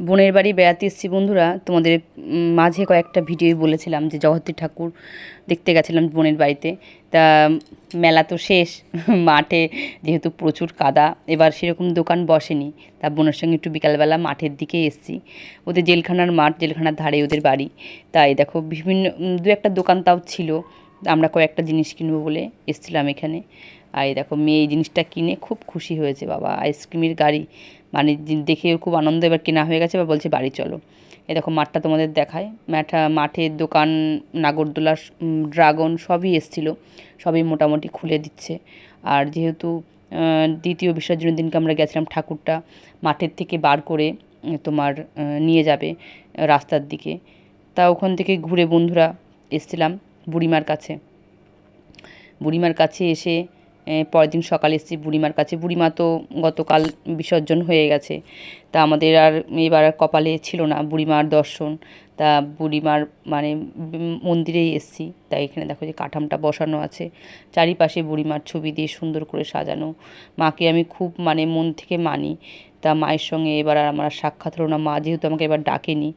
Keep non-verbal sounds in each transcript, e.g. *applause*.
বোনের বাড়ি বেড়াতে এসেছি বন্ধুরা। তোমাদের মাঝে কয়েকটা ভিডিওই বলেছিলাম যে জগদ্ধাত্রী ঠাকুর দেখতে গেছিলাম বোনের বাড়িতে। তা মেলা তো শেষ, *laughs* মাঠে যেহেতু প্রচুর কাদা, এবার সেরকম দোকান বসেনি। তা বোনের সঙ্গে একটু বিকালবেলা মাঠের দিকে এসেছি। ওদের জেলখানার মাঠ, জেলখানার ধারে ওদের বাড়ি। তাই দেখো বিভিন্ন দু একটা দোকান তাও ছিল। আমরা কয়েকটা জিনিস কিনবো বলে এসেছিলাম এখানে। আর এই দেখো মেয়ে এই জিনিসটা কিনে খুব খুশি হয়েছে বাবা। আইসক্রিমের গাড়ি মানে দেখে খুব আনন্দ এবার কেনা হয়ে গেছে, এবার বলছে বাড়ি চলো। এই দেখো মাঠটা তোমাদের দেখায়। মাঠা মাঠের দোকান নাগরদোলা ড্রাগন সবই এসছিল। সবই মোটামুটি খুলে দিচ্ছে। আর যেহেতু দ্বিতীয় বিসর্জনের দিনকে আমরা গেছিলাম ঠাকুরটা মাঠের থেকে বার করে তোমার নিয়ে যাবে রাস্তার দিকে। তা ওখান থেকে ঘুরে বন্ধুরা এসছিলাম। বুড়িমার কাছে। বুড়িমার কাছে এসে পরের দিন সকালে এসেছি বুড়িমার কাছে। বুড়িমা তো গতকাল বিসর্জন হয়ে গেছে। তা আমাদের আর এবার আর কপালে ছিল না বুড়িমার দর্শন। তা বুড়িমার মানে মন্দিরেই এসেছি। তাই এখানে দেখো যে কাঠামটা বসানো আছে। চারিপাশে বুড়িমার ছবি দিয়ে সুন্দর করে সাজানো। মাকে আমি খুব মানে মন থেকে মানি। তা মায়ের সঙ্গে এবার আর আমার সাক্ষাৎ হলো না। মা যেহেতু আমাকে এবার ডাকেনি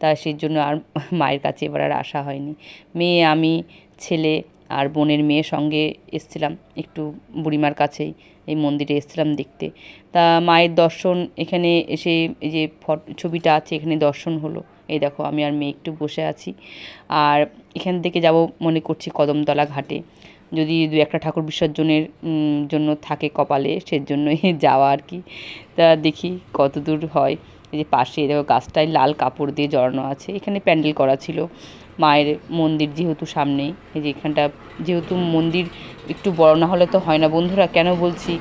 তা সেই জন্য আর মায়ের কাছে এবার আর আসা হয়নি। মেয়ে, আমি, ছেলে আর বোনের মেয়ের সঙ্গে এসছিলাম একটু বুড়িমার কাছেই, এই মন্দিরে এসছিলাম দেখতে। তা মায়ের দর্শন এখানে এসে এই যে ফট, ছবিটা আছে, এখানে দর্শন হলো। এই দেখো, আমি আর মেয়ে একটু বসে আছি। আর এখান থেকে যাব মনে করছি কদমতলা ঘাটে। যদি দু একটা ঠাকুর বিসর্জনের জন্য থাকে কপালে, সেজন্যই যাওয়া আর কি। তা দেখি কত দূর হয়। এই যে পাশে দেখো গাছটায় লাল কাপড় দিয়ে জড়ানো আছে। এখানে প্যান্ডেল করা ছিল। মায়ের মন্দির যেহেতু সামনেই, এই যে এখানটা যেহেতু মন্দির একটু বড় না হলে তো হয় না। বন্ধুরা, কেন বলছি?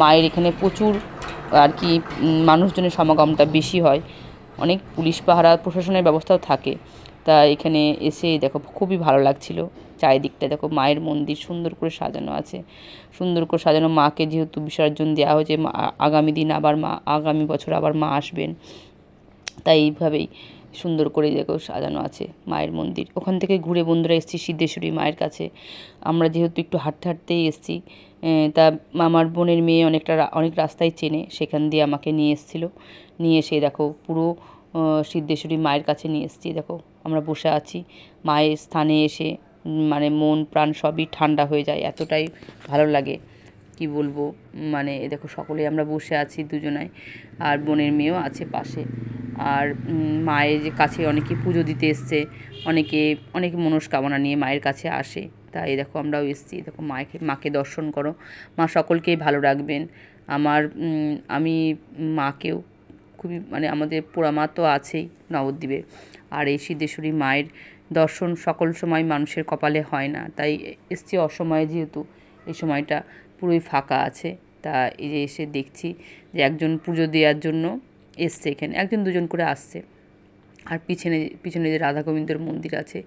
মায়ের এখানে প্রচুর আর কি মানুষজনের সমাগমটা বেশি হয়। অনেক পুলিশ পাহারা প্রশাসনের ব্যবস্থাও থাকে। তা এখানে এসে দেখো খুবই ভালো লাগছিল। চারিদিকটা দেখো মায়ের মন্দির সুন্দর করে সাজানো আছে। সুন্দর করে সাজানো মাকে যেহেতু বিসর্জন দেওয়া হয়েছে আগামী দিন আবার মা, আগামী বছর আবার মা আসবেন। তাই এইভাবেই সুন্দর করে দেখো সাজানো আছে মায়ের মন্দির। ওখান থেকে ঘুরে বন্ধুরা এসেছি সিদ্ধেশ্বরী মায়ের কাছে। আমরা যেহেতু একটু হাঁটতে হাঁটতেই এসেছি তা আমার বোনের মেয়ে অনেকটা অনেক রাস্তায় চেনে, সেখান দিয়ে আমাকে নিয়ে এসেছিল। নিয়ে এসে দেখো পুরো সিদ্ধেশ্বরী মায়ের কাছে নিয়ে এসেছি। দেখো আমরা বসে আছি, মায়ের স্থানে এসে মানে মন, প্রাণ সবই ঠান্ডা হয়ে যায়, এতটাই ভালো লাগে। কি বলব? মানে দেখো, সকলেই আমরা বসে আছি দুজনাই, আর বোনের মেয়েও আছে পাশে। আর মায়ের যে কাছে অনেকে পুজো দিতে এসছে, অনেকে, অনেক মনস্কামনা নিয়ে মায়ের কাছে আসে। তাই দেখো, আমরাও এসেছি। দেখো, মাকে মাকে দর্শন করো। মা সকলকেই ভালো রাখবেন। আমার আমি মাকেও খুবই মানে আমাদের পোড়ামা তো আছেই নবদ্বীপে। আর এই সিদ্ধেশ্বরী মায়ের দর্শন সকল সময় মানুষের কপালে হয় না। তাই এসছি অসময়ে যেহেতু এই সময়টা পুরোই ফাঁকা আছে। তা এই যে এসে দেখছি যে একজন পুজো দেওয়ার জন্য এসছে এখানে। একজন দুজন করে আসছে। আর পিছনে পিছনে যে রাধা গোবিন্দর মন্দির আছে,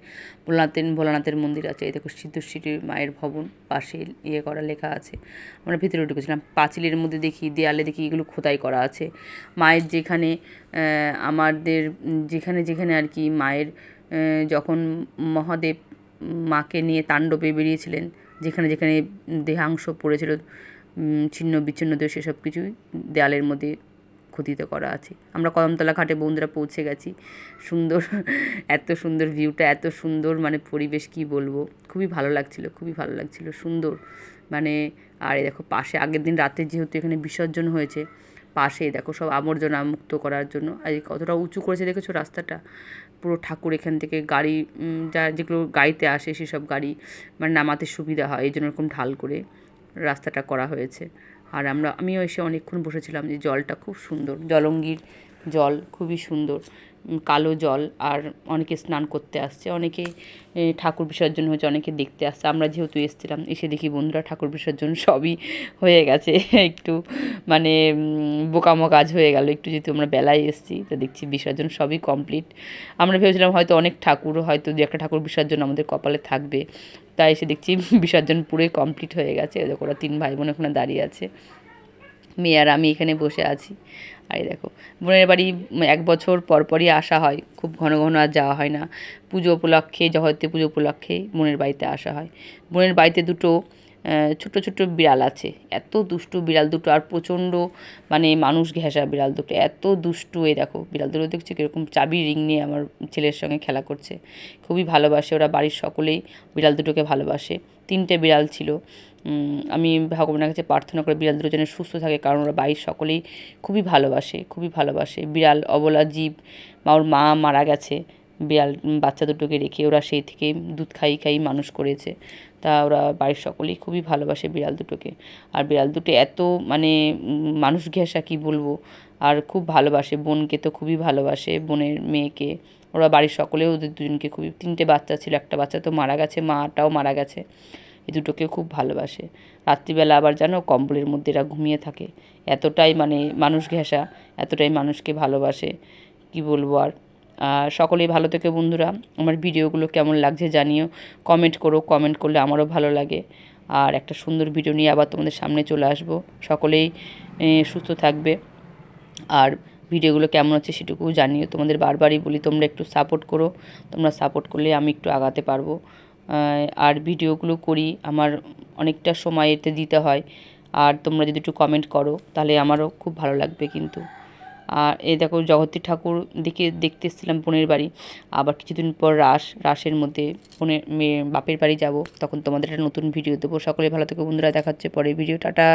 ভোলানাথের ভোলানাথের মন্দির আছে, এই দেখো সিদ্ধেশ্বরী মায়ের ভবন, পাশে ইয়ে করা লেখা আছে। আমরা ভিতরে ঢুকেছিলাম পাঁচিলের মধ্যে দেখি, দেয়ালে দেখি এগুলো খোদাই করা আছে। মায়ের যেখানে আমাদের যেখানে যেখানে আর কি মায়ের যখন মহাদেব মাকে নিয়ে তাণ্ডবে বেরিয়েছিলেন, যেখানে যেখানে দেহাংশ পড়েছিল ছিন্ন বিচ্ছিন্ন দেহ সেসব কিছুই দেয়ালের মধ্যে খোদিত করা আছে। আমরা কদমতলা ঘাটে বন্ধুরা পৌঁছে গেছি। সুন্দর, এত সুন্দর ভিউটা এত সুন্দর মানে পরিবেশ, কি বলব? খুবই ভালো লাগছিল, খুবই ভালো লাগছিল, সুন্দর। মানে আর দেখো, পাশে আগের দিন রাতে যেহেতু এখানে বিসর্জন হয়েছে পাশে দেখো সব আবর্জনা মুক্ত করার জন্য। আর কতটা উঁচু করেছে দেখেছ রাস্তাটা? পুরো ঠাকুর এখান থেকে গাড়ি যা যেগুলো গাড়িতে আসে সেসব গাড়ি মানে নামাতে সুবিধা হয়, এই জন্য এরকম ঢাল করে রাস্তাটা করা হয়েছে। আর আমরা, আমিও এসে অনেকক্ষণ বসেছিলাম যে জলটা খুব সুন্দর, জলঙ্গির জল, খুবই সুন্দর। কালো জল, আর অনেকে স্নান করতে আসছে, অনেকে ঠাকুর বিসর্জন হয়েছে, অনেকে দেখতে আসছে। আমরা যেহেতু এসেছিলাম, এসে দেখি বন্ধুরা ঠাকুর বিসর্জন সবই হয়ে গেছে। *laughs* একটু মানে বোকামো কাজ হয়ে গেল। একটু যেহেতু আমরা বেলায় এসেছি, তো দেখছি বিসর্জন সবই কমপ্লিট। আমরা ভেবেছিলাম হয়তো অনেক ঠাকুর, হয়তো দু একটা ঠাকুর বিসর্জন আমাদের কপালে থাকবে। তাই এসে দেখছি *laughs* বিসর্জন পুরোই কমপ্লিট হয়ে গেছে। ওরা তিন ভাই বোন ওখানে দাঁড়িয়ে আছে। মেয়ে আর আমি এখানে বসে আছি। আর দেখো, বোনের বাড়ি এক বছর পরপরই আসা হয়, খুব ঘন ঘন আর যাওয়া হয় না। পুজো উপলক্ষে জগদ্ধাত্রী পুজো উপলক্ষে বোনের বাড়িতে আসা হয়। বোনের বাড়িতে দুটো আহ, ছোট ছোট বিড়াল আছে। এত দুষ্টু বিড়াল দুটো আর প্রচণ্ড মানে মানুষ ঘেঁষা বিড়াল দুটো। এত দুষ্টু এই দেখো বিড়াল দুটো দেখছি কীরকম চাবি রিং নিয়ে আমার ছেলের সঙ্গে খেলা করছে। খুবই ভালোবাসে ওরা বাড়ির সকলেই বিড়াল দুটোকে ভালোবাসে। তিনটে বিড়াল ছিল। আমি ভগবানের কাছে প্রার্থনা করে বিড়াল দুটো যেন সুস্থ থাকে কারণ ওরা বাড়ির সকলেই খুবই ভালোবাসে খুবই ভালোবাসে। বিড়াল অবলা জীব বা ওর মা মারা গেছে। বিড়াল বাচ্চা দুটোকে রেখে ওরা সেই থেকে দুধ খাই খাই মানুষ করেছে। তা ওরা বাড়ির সকলেই খুবই ভালোবাসে বিড়াল দুটোকে। আর বিড়াল দুটো এত মানে মানুষ ঘেঁষা কী বলব? আর খুব ভালোবাসে, বোনকে তো খুবই ভালোবাসে, বোনের মেয়েকে। ওরা বাড়ির সকলেও ওদের দুজনকে খুবই, তিনটে বাচ্চা ছিল, একটা বাচ্চা তো মারা গেছে, মাটাও মারা গেছে। এই দুটোকে খুব ভালোবাসে। রাত্রিবেলা আবার জানো, কম্বলের মধ্যে এরা ঘুমিয়ে থাকে। এতটাই মানে মানুষ ঘেঁষা, এতটাই মানুষকে ভালোবাসে। কি বলব আর আর? সকলেই ভালো থেকে বন্ধুরা। আমার ভিডিওগুলো কেমন লাগছে জানিও। কমেন্ট করো কমেন্ট করলে আমারও ভালো লাগে। আর একটা সুন্দর ভিডিও নিয়ে আবার তোমাদের সামনে চলে আসব। সকলেই সুস্থ থাকবে। আর ভিডিওগুলো কেমন হচ্ছে সেটুকুও জানিও। তোমাদের বারবারই বলি, তোমরা একটু সাপোর্ট করো। তোমরা সাপোর্ট করলে আমি একটু আগাতে পারব। আর ভিডিওগুলো করি, আমার অনেকটা সময় এতে দিতে হয়। আর তোমরা যদি একটু কমেন্ট করো, তাহলে আমারও খুব ভালো লাগবে কিন্তু। আর এই দেখো জগতী ঠাকুর দেখে দেখতে এসেছিলাম বোনের বাড়ি। আবার কিছুদিন পর রাস, রাসের মধ্যে বোনের মেয়ে বাপের বাড়ি যাব। তখন তোমাদের একটা নতুন ভিডিও দেবো। সকলে ভালো থেকে বন্ধুরা দেখাচ্ছে পরে ভিডিও টাটা।